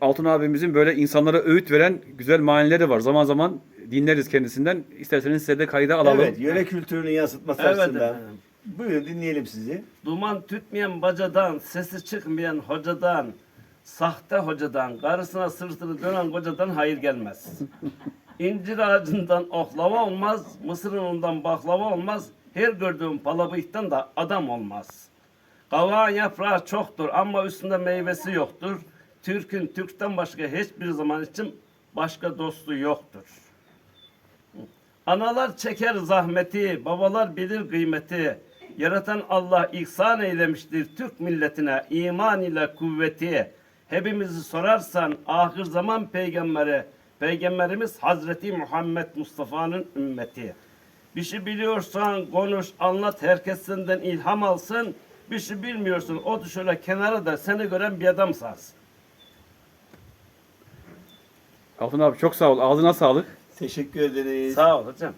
Altın abimizin böyle insanlara öğüt veren güzel manileri var. Zaman zaman dinleriz kendisinden. İsterseniz size de kayda alalım. Evet, yöre kültürünün yansıtması Evet açısından. efendim. Buyurun dinleyelim sizi. Duman tütmeyen bacadan, sesi çıkmayan hocadan, sahte hocadan, karısına sırtını dönen kocadan hayır gelmez. İncir ağacından oklava olmaz, mısır unundan baklava olmaz, her gördüğüm palabıyıktan da adam olmaz. Kavağın yaprağı çoktur ama üstünde meyvesi yoktur. Türk'ün Türk'ten başka hiçbir zaman için başka dostu yoktur. Analar çeker zahmeti, babalar bilir kıymeti. Yaratan Allah ihsan eylemiştir Türk milletine iman ile kuvveti. Hepimizi sorarsan ahir zaman peygamberi, peygamberimiz Hazreti Muhammed Mustafa'nın ümmeti. Bir şey biliyorsan konuş, anlat, herkes senden ilham alsın. Bir şey bilmiyorsun, o şöyle kenara da seni gören bir adam sarsın. Altın abi çok sağ ol. Ağzına sağlık. Teşekkür ederiz. Sağ ol hocam.